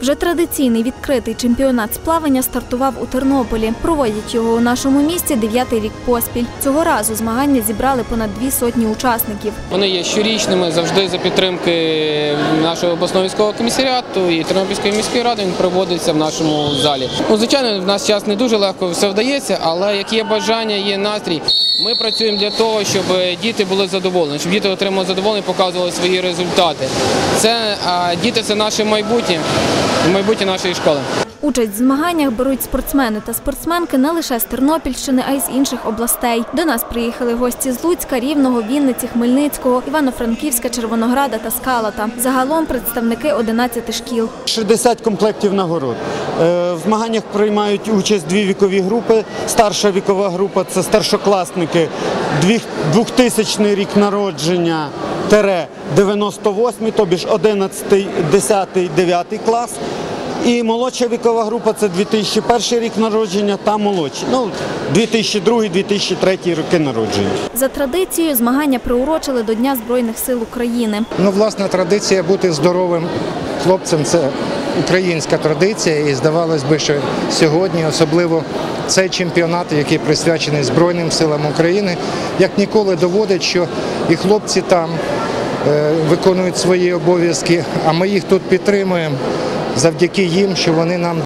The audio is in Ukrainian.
Вже традиційний відкритий чемпіонат з плавання стартував у Тернополі. Проводять його у нашому місті дев'ятий рік поспіль. Цього разу змагання зібрали понад дві сотні учасників. Вони є щорічними завжди за підтримки нашого обласного військового комісаріату і Тернопільської міської ради. Він проводиться в нашому залі. Ну, звичайно, в нас час не дуже легко все вдається, але як є бажання, є настрій. Ми працюємо для того, щоб діти були задоволені, щоб діти отримали задоволення, показували свої результати. Це діти це наше майбутнє, майбутнє нашої школи. Участь в змаганнях беруть спортсмени та спортсменки не лише з Тернопільщини, а й з інших областей. До нас приїхали гості з Луцька, Рівного, Вінниці, Хмельницького, Івано-Франківська, Червонограда та Скалата. Загалом представники 11 шкіл. 60 комплектів нагород. Е, В змаганнях приймають участь дві вікові групи. Старша вікова група це старшокласники, дві- 2000 рік народження 98, тобі ж 11, 10, 9 клас. І молодша вікова група це 2001 рік народження та молодші. Ну, 2002-2003 роки народження. За традицією змагання приурочили до Дня Збройних сил України. Ну, власна традиція бути здоровим хлопцем це українська традиція, і здавалось би, що сьогодні, особливо цей чемпіонат, який присвячений Збройним силам України, як ніколи доводить, що і хлопці там виконують свої обов'язки, а ми їх тут підтримуємо завдяки їм, що вони нам